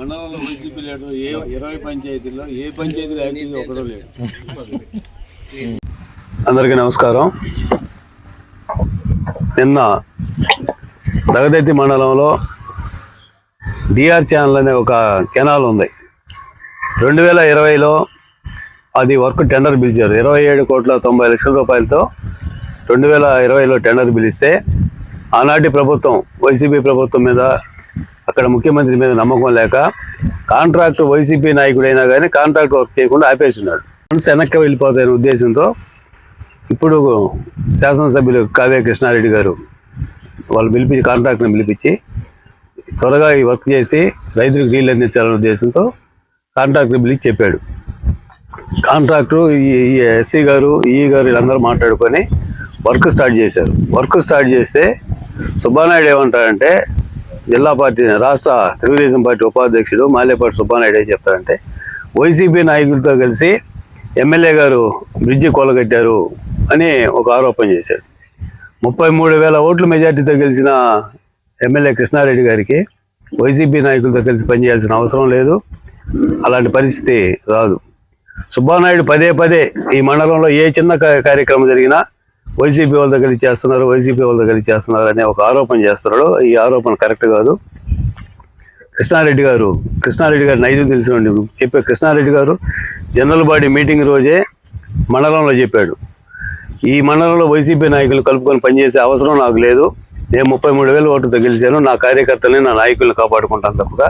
మండలంలో YCP leader ఏ ఇరవై పంచాయతీల్లో ఏ పంచాయతీలో యాక్టివ్ ఒకడో లేడు. అందరికీ నమస్కారం. నిన్న దగదెత్తి మండలంలో డిఆర్ ఛానల్ అనే ఒక కెనాల్ ఉంది. రెండు వేల ఇరవైలో అది వర్క్ టెండర్ పిలిచారు. ఇరవై ఏడు కోట్ల తొంభై లక్షల రూపాయలతో రెండు వేల ఇరవైలో టెండర్ పిలిస్తే ఆనాటి ప్రభుత్వం వైసీపీ ప్రభుత్వం మీద అక్కడ ముఖ్యమంత్రి మీద నమ్మకం లేక కాంట్రాక్ట్ వైసీపీ నాయకుడైనా కానీ కాంట్రాక్ట్ వర్క్ చేయకుండా ఆపేసినాడు. ఫండ్స్ వెనక్కి వెళ్ళిపోతాయనే ఉద్దేశంతో ఇప్పుడు శాసనసభ్యులు కావ్య కృష్ణారెడ్డి గారు వాళ్ళు పిలిపించి కాంట్రాక్ట్ని పిలిపించి త్వరగా ఈ వర్క్ చేసి రైతులకు నీళ్ళు అందించాలనే ఉద్దేశంతో కాంట్రాక్ట్ని పిలిచి చెప్పాడు. కాంట్రాక్టు ఈ ఎస్సీ గారు ఈ గారు వీళ్ళందరూ మాట్లాడుకొని వర్క్ స్టార్ట్ చేశారు. వర్క్ స్టార్ట్ చేస్తే సుబ్బానాయుడు ఏమంటాడంటే జిల్లా పార్టీ రాష్ట్ర తెలుగుదేశం పార్టీ ఉపాధ్యక్షుడు మాలేపాటి సుబ్బానాయుడు ఏం చెప్తారంటే వైసీపీ నాయకులతో కలిసి ఎమ్మెల్యే గారు బ్రిడ్జి కొలగట్టారు అని ఒక ఆరోపణ చేశాడు. ముప్పై మూడు వేల ఓట్ల మెజార్టీతో గెలిచిన ఎమ్మెల్యే కృష్ణారెడ్డి గారికి వైసీపీ నాయకులతో కలిసి పనిచేయాల్సిన అవసరం లేదు. అలాంటి పరిస్థితి రాదు. సుబ్బానాయుడు పదే పదే ఈ మండలంలో ఏ చిన్న కార్యక్రమం జరిగినా వైసీపీ వాళ్ళ దగ్గర చేస్తున్నారు వైసీపీ వాళ్ళ దగ్గర ఇచ్చేస్తున్నారు అనే ఒక ఆరోపణ చేస్తున్నాడు. ఈ ఆరోపణ కరెక్ట్ కాదు. కృష్ణారెడ్డి గారు కృష్ణారెడ్డి గారు నైజం తెలిసిన చెప్పే కృష్ణారెడ్డి గారు జనరల్ బాడీ మీటింగ్ రోజే మండలంలో చెప్పాడు. ఈ మండలంలో వైసీపీ నాయకులు కలుపుకొని పనిచేసే అవసరం నాకు లేదు. నేను ముప్పై మూడు వేల ఓటుతో గెలిచాను నా కార్యకర్తలని నా నాయకులను కాపాడుకుంటాను తప్పగా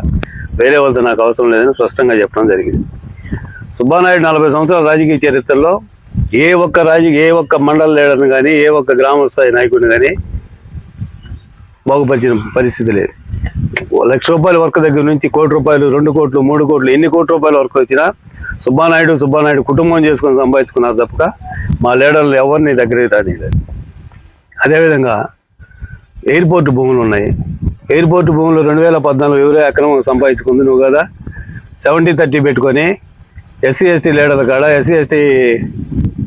వేరే వాళ్ళతో నాకు అవసరం లేదని స్పష్టంగా చెప్పడం జరిగింది. సుబ్బానాయుడు నలభై సంవత్సరాల రాజకీయ చరిత్రలో ఏ ఒక్క రాజు ఏ ఒక్క మండల లీడర్ని కానీ ఏ ఒక్క గ్రామ స్థాయి నాయకుడిని కానీ బాగుపరిచిన పరిస్థితి లేదు. లక్ష రూపాయల వర్క్ దగ్గర నుంచి కోటి రూపాయలు రెండు కోట్లు మూడు కోట్లు ఎన్ని కోట్ల రూపాయల వర్క్ వచ్చినా సుబ్బానాయుడు సుబ్బానాయుడు కుటుంబం చేసుకొని సంపాదించుకున్నారు తప్ప మా లీడర్లు ఎవరిని దగ్గరికి రానిలేదు అదేవిధంగా ఎయిర్పోర్ట్ భూములు ఉన్నాయి. ఎయిర్పోర్ట్ భూములు రెండు వేల పద్నాలుగు ఎవరో అక్రమం సంపాదించుకుంది నువ్వు కదా. సెవెంటీ థర్టీ పెట్టుకొని ఎస్సీ ఎస్టీ లీడర్ల కాడ ఎస్సీ ఎస్టీ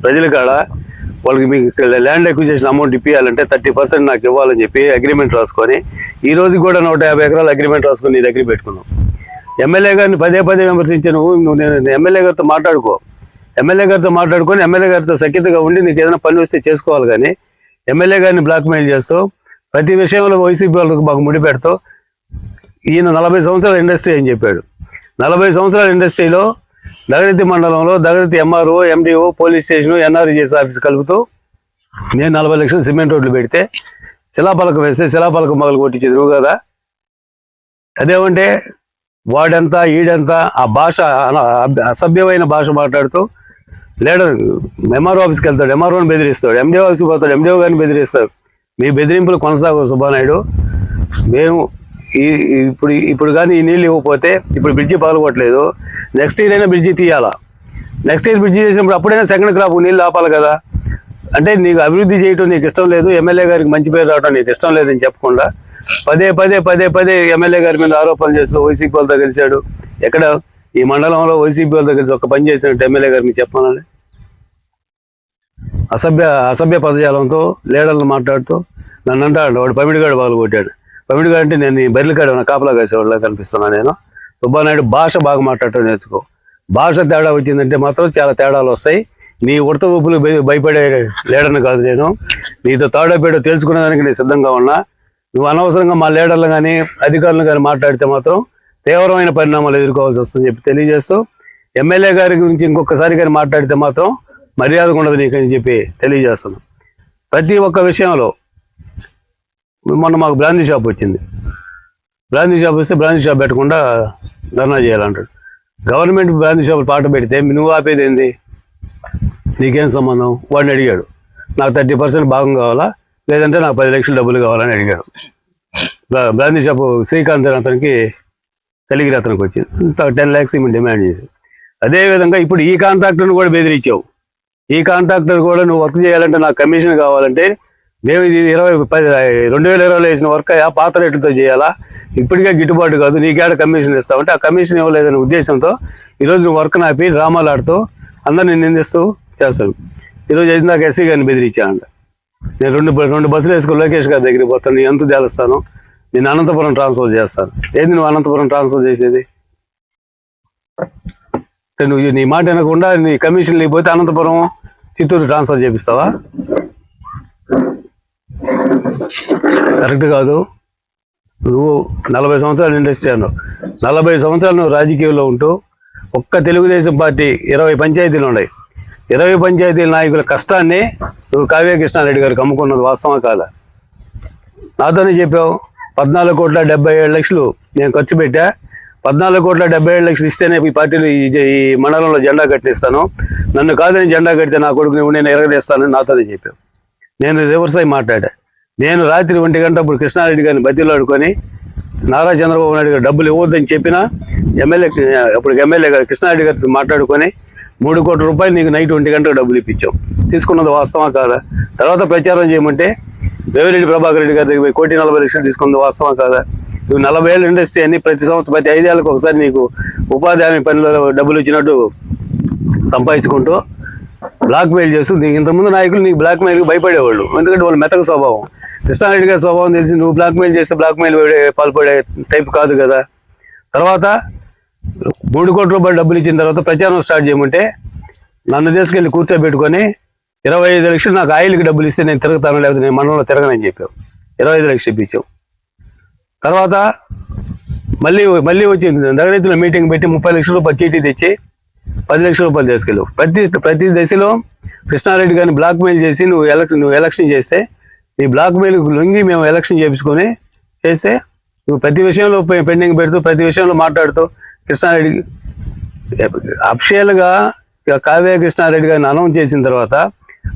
ప్రజల కాడ వాళ్ళకి మీకు ల్యాండ్ అక్విజేషన్ అమౌంట్ ఇప్పించాలంటే థర్టీ పర్సెంట్ నాకు ఇవ్వాలని చెప్పి అగ్రిమెంట్ రాసుకొని ఈ రోజు కూడా నూట యాభై ఎకరాలు అగ్రిమెంట్ రాసుకొని నీ దగ్గర పెట్టుకున్నావు ఎమ్మెల్యే గారిని పదే పదే విమర్శించి నువ్వు నేను ఎమ్మెల్యే గారితో మాట్లాడుకో. ఎమ్మెల్యే గారితో మాట్లాడుకొని ఎమ్మెల్యే గారితో సఖ్యతగా ఉండి నీకు ఏదైనా పని వస్తే చేసుకోవాలి కానీ ఎమ్మెల్యే గారిని బ్లాక్మెయిల్ చేస్తూ ప్రతి విషయంలో వైసీపీ వాళ్ళకి మాకు ముడి పెడుతూ ఈయన నలభై సంవత్సరాల ఇండస్ట్రీ అని చెప్పాడు. నలభై సంవత్సరాల ఇండస్ట్రీలో దగరతి మండలంలో Dagadarthi MRO MDO police station NRGS office కలుపుతూ నేను నలభై లక్షలు సిమెంట్ రోడ్లు పెడితే శిలాపలకం వేస్తే శిలాపలకం మొదలు కొట్టించేది నువ్వు కదా? అదేమంటే వాడెంత ఈడెంత ఆ భాష అసభ్యమైన భాష మాట్లాడుతూ లేడర్ ఎంఆర్ఓ ఆఫీస్కి వెళ్తాడు ఎంఆర్ఓని బెదిరిస్తాడు ఎండిఓ ఆఫీస్కి పోతాడు ఎండిఓ గారిని బెదిరిస్తాడు. మీ బెదిరింపులు కొనసాగవు సుబ్బానాయుడు మేము ఈ ఇప్పుడు ఇప్పుడు కానీ ఈ నీళ్ళు ఇవ్వకపోతే ఇప్పుడు బ్రిడ్జి పగలగొట్టలేదు. నెక్స్ట్ ఇయర్ అయినా బ్రిడ్జి తీయాలా? నెక్స్ట్ ఇయర్ బ్రిడ్జి చేసినప్పుడు అప్పుడైనా సెకండ్ క్రాప్ నీళ్ళు ఆపాలి కదా. అంటే నీకు అభివృద్ధి చేయటం నీకు ఇష్టం లేదు ఎమ్మెల్యే గారికి మంచి పేరు రావడం నీకు ఇష్టం లేదని చెప్పకుండా పదే పదే పదే పదే ఎమ్మెల్యే గారి మీద ఆరోపణలు చేస్తూ వైసీపీ వాళ్ళతో కలిశాడు. ఎక్కడ? ఈ మండలంలో వైసీపీ వాళ్ళతో కలిసి ఒక పని చేసినట్టు ఎమ్మెల్యే గారు మీకు చెప్పాలని? అసభ్య అసభ్య పదజాలంతో లీడర్లు మాట్లాడుతూ నన్ను అంటాడు వాడు పమిడిగాడు బాగా కొట్టాడు పమిడిగాడు అంటే నేను ఈ బెర్లికాడు ఏమైనా కాపలా కాసేవాళ్ళ కనిపిస్తున్నాను నేను. సుబ్బానాయుడు భాష బాగా మాట్లాడటం నేర్చుకో. భాష తేడా వచ్చిందంటే మాత్రం చాలా తేడాలు వస్తాయి. నీ ఉడత ఊపులు భయపడే లీడర్ని కాదు నేను. నీతో తాడోపేడో తెలుసుకునేదానికి నేను సిద్ధంగా ఉన్నా. నువ్వు అనవసరంగా మా లీడర్లు కానీ అధికారులు కానీ మాట్లాడితే మాత్రం తీవ్రమైన పరిణామాలు ఎదుర్కోవాల్సి వస్తుందని చెప్పి తెలియజేస్తూ ఎమ్మెల్యే గారి గురించి ఇంకొకసారి కానీ మాట్లాడితే మాత్రం మర్యాద ఉండదు నీకని చెప్పి తెలియజేస్తున్నాను. ప్రతి ఒక్క విషయంలో మొన్న మాకు బ్రాందీ షాప్ వచ్చింది. బ్రాందీ షాప్ వస్తే బ్రాందీ షాప్ పెట్టకుండా ధర్నా చేయాలంటాడు. గవర్నమెంట్ బ్రాందీ షాపులు పాట పెడితే నువ్వు ఆపేది ఏంది? నీకేం సంబంధం? వాడిని అడిగాడు. నాకు థర్టీ పర్సెంట్ భాగం కావాలా? లేదంటే నాకు పది లక్షలు డబ్బులు కావాలని అడిగాడు. బ్రాందీ షాప్ శ్రీకాంత్ అతనికి కలిగిరి అతనికి వచ్చింది. టెన్ ల్యాక్స్ ఈమె డిమాండ్ చేసి అదేవిధంగా ఇప్పుడు ఈ కాంట్రాక్టర్ని కూడా బెదిరించావు. ఈ కాంట్రాక్టర్ కూడా నువ్వు వర్క్ చేయాలంటే నాకు కమిషన్ కావాలంటే మేము ఇది ఇరవై పది రెండు వేల ఇరవైలో వేసిన వర్క్ ఆ పాత రేట్లతో చేయాలా? ఇప్పటికే గిట్టుబాటు కాదు నీకేడ కమిషన్ ఇస్తావంటే ఆ కమిషన్ ఇవ్వలేదనే ఉద్దేశంతో ఈరోజు నువ్వు వర్క్ నాపి డ్రామాలు ఆడుతూ అందరిని నిందిస్తూ చేస్తాను. ఈరోజు అయితే నాకు ఎస్సీ గారిని బెదిరించానంట నేను రెండు రెండు బస్సులు వేసుకుని లోకేష్ గారి దగ్గరికి పోతాను నేను ఎంత తేలుస్తాను నేను అనంతపురం ట్రాన్స్ఫర్ చేస్తాను. ఏంది నువ్వు అనంతపురం ట్రాన్స్ఫర్ చేసేది? నువ్వు నీ మాట వినకుండా నీ కమిషన్ లేకపోతే అనంతపురం చిత్తూరు ట్రాన్స్ఫర్ చేపిస్తావా? కరెక్ట్ కాదు. నువ్వు నలభై సంవత్సరాలు ఇండస్ట్రీ అన్నావు నలభై సంవత్సరాలు నువ్వు రాజకీయంలో ఉంటూ ఒక్క తెలుగుదేశం పార్టీ ఇరవై పంచాయతీలు ఉన్నాయి. ఇరవై పంచాయతీల నాయకుల కష్టాన్ని నువ్వు కావ్య కృష్ణారెడ్డి గారికి అమ్ముకున్నది వాస్తవం కాదా? నాతోనే చెప్పావు పద్నాలుగు కోట్ల డెబ్బై ఏడు లక్షలు నేను ఖర్చు పెట్టా. పద్నాలుగు కోట్ల డెబ్బై ఏడు లక్షలు ఇస్తేనే ఈ పార్టీలు ఈ మండలంలో జెండా కట్టిస్తాను. నన్ను కాదని జెండా కడితే నా కొడుకు నువ్వు నేను ఎరగదేస్తానని నాతోనే చెప్పావు. నేను రివర్స్ అయి మాట్లాడా? నేను రాత్రి ఒంటి గంట అప్పుడు కృష్ణారెడ్డి గారిని బతిలాడుకొని నారా చంద్రబాబు నాయుడు గారు డబ్బులు ఇవ్వద్దని చెప్పినా ఎమ్మెల్యే అప్పుడు ఎమ్మెల్యే గారు కృష్ణారెడ్డి గారితో మాట్లాడుకొని మూడు కోట్ల రూపాయలు నీకు నైట్ ఒంటి గంటకు డబ్బులు ఇప్పించాం. తీసుకున్నది వాస్తవం కాదా? తర్వాత ప్రచారం చేయమంటే రేవిరెడ్డి ప్రభాకర్ రెడ్డి గారి దగ్గర కోటి నలభై లక్షలు తీసుకున్నది వాస్తవం కాదా? నువ్వు నలభై ఏళ్ళ ఇండస్ట్రీ అని ప్రతి సంవత్సరం ప్రతి ఐదేళ్ళకి ఒకసారి నీకు ఉపాధి హామీ పనిలో డబ్బులు ఇచ్చినట్టు సంపాదించుకుంటూ బ్లాక్ మెయిల్ చేస్తూ నీకు ఇంతకుముందు నాయకులు నీకు బ్లాక్ మెయిల్కి భయపడేవాళ్ళు. ఎందుకంటే వాళ్ళు మెతక స్వభావం. కృష్ణారెడ్డి గారి స్వభావం తెలిసి నువ్వు బ్లాక్మెయిల్ చేస్తే బ్లాక్మెయిల్ పాల్పడే టైప్ కాదు కదా. తర్వాత మూడు కోట్ల రూపాయలు డబ్బులు ఇచ్చిన తర్వాత ప్రచారం స్టార్ట్ చేయమంటే నన్ను తీసుకెళ్ళి కూర్చోబెట్టుకొని ఇరవై ఐదు లక్షలు నాకు ఆయిల్కి డబ్బులు ఇస్తే నేను తిరుగుతాను లేకపోతే నేను మండలంలో తిరగనని చెప్పావు. ఇరవై ఐదు లక్షలు ఇప్పించావు. తర్వాత మళ్ళీ మళ్ళీ వచ్చి దగ్గరైతుల మీటింగ్ పెట్టి ముప్పై లక్షల రూపాయలు చీటీ తెచ్చి పది లక్షల రూపాయలు తీసుకెళ్ళావు. ప్రతి ప్రతి దశలో కృష్ణారెడ్డి గారిని బ్లాక్మెయిల్ చేసి నువ్వు ఎలక్షన్ నువ్వు ఎలక్షన్ చేస్తే నీ బ్లాక్ మెయిల్ లొంగి మేము ఎలక్షన్ చేపించుకొని చేస్తే నువ్వు ప్రతి విషయంలో పెండింగ్ పెడుతూ ప్రతి విషయంలో మాట్లాడుతూ కృష్ణారెడ్డి అఫిషియల్గా కావ్య కృష్ణారెడ్డి గారిని అనౌన్స్ చేసిన తర్వాత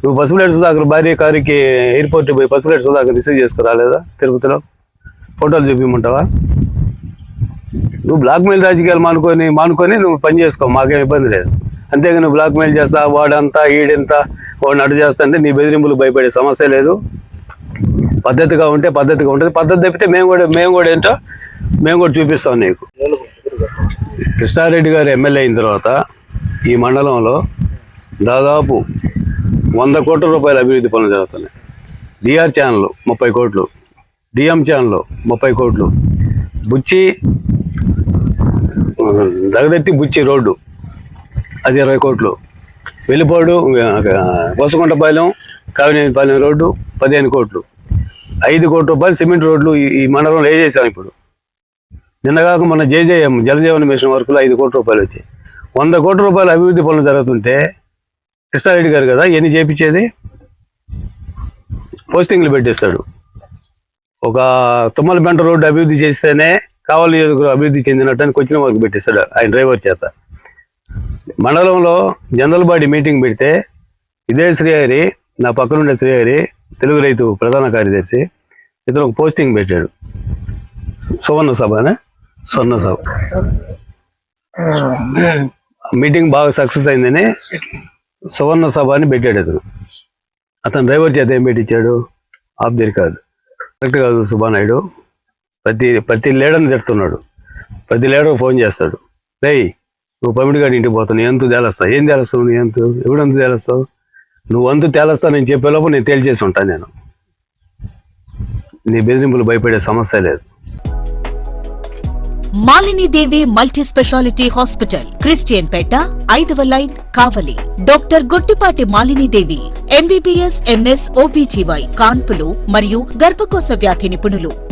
నువ్వు పసుపులేటి సుధాకర్ భార్య కారుకి ఎయిర్పోర్ట్ పోయి పసుపులేటి సుధాకర్ రిసీవ్ చేసుకురాలేదా తిరుపతిలో? ఫోటోలు చూపించమంటావా? నువ్వు బ్లాక్మెయిల్ రాజకీయాలు మానుకొని మానుకొని నువ్వు పని చేసుకో మాకేం ఇబ్బంది లేదు. అంతేగా నువ్వు బ్లాక్మెయిల్ చేస్తా వాడంతా ఈడంత వాడిని అడ్డు చేస్తా అంటే నీ బెదిరింపులు భయపడే సమస్య లేదు. పద్ధతిగా ఉంటే పద్ధతిగా ఉంటుంది. పద్ధతి తప్పితే మేము కూడా మేము కూడా ఏంటో మేము కూడా చూపిస్తాం నీకు. కృష్ణారెడ్డి గారు ఎమ్మెల్యే అయిన తర్వాత ఈ మండలంలో దాదాపు వంద కోట్ల రూపాయల అభివృద్ధి పనులు జరుగుతున్నాయి. డిఆర్ ఛానల్ ముప్పై కోట్లు డిఎం ఛానల్ ముప్పై కోట్లు బుచ్చి దగదెత్తి బుచ్చి రోడ్డు అది ఇరవై కోట్లు వెళ్ళిపోడు కోసకుంటపాలెం కావినేనిపాలెం రోడ్డు పదిహేను కోట్లు ఐదు కోట్ల రూపాయలు సిమెంట్ రోడ్లు ఈ- మండలంలో వేసేసాం ఇప్పుడు. నిన్నగాక మన జేజేఎం జలజీవన మిషన్ వర్కులు ఐదు కోట్ల రూపాయలు వచ్చాయి. వంద కోట్ల రూపాయల అభివృద్ధి పనులు జరుగుతుంటే కృష్ణారెడ్డి గారు కదా ఎన్ని చేపించేది? పోస్టింగ్లు పెట్టేస్తాడు. ఒక తుమ్మలపెంట రోడ్డు అభివృద్ధి చేస్తేనే కావాలి నియోజకవర్గం అభివృద్ధి చెందినట్టు అని వచ్చిన వరకు పెట్టిస్తాడు ఆయన డ్రైవర్ చేత. మండలంలో జనరల్ బాడీ మీటింగ్ పెడితే ఇదే శ్రీహరి నా పక్కనుండే శ్రీహరి తెలుగు రైతు ప్రధాన కార్యదర్శి ఇతను ఒక పోస్టింగ్ పెట్టాడు. సువర్ణ సభనే స్వర్ణ సభ. మీటింగ్ బాగా సక్సెస్ అయిందని సువర్ణ సభ అని పెట్టాడు అతను. అతను డ్రైవర్ చేత ఏం పెట్టించాడు? ఆబ్దిర్ కాదు కరెక్ట్ కాదు సుబ్బానాయుడు ప్రతి ప్రతి లేడని తిడుతున్నాడు. ప్రతి లేడర్ ఫోన్ చేస్తాడు. రేయ్ నువ్వు పమిడి గారి ఇంటికి పోతావు నీ ఎంత తేలస్తావు ఏం తేలస్తావు నీ ఎంత ఎవడంత తేలస్తావు నువ్వు అంతు తేలస్తా నేను చెప్పేలోపు నేను తేల్చేసి ఉంటాను నేను. నీ బెదిరింపులు భయపడే సమస్య లేదు. Malinidevi multi speciality hospital Christianpeta ఐదవ line Kavali. Doctor Gottipati Malini Devi MBBS MS OBGY కాన్పులు మరియు గర్భకోశ వ్యాధి నిపుణులు.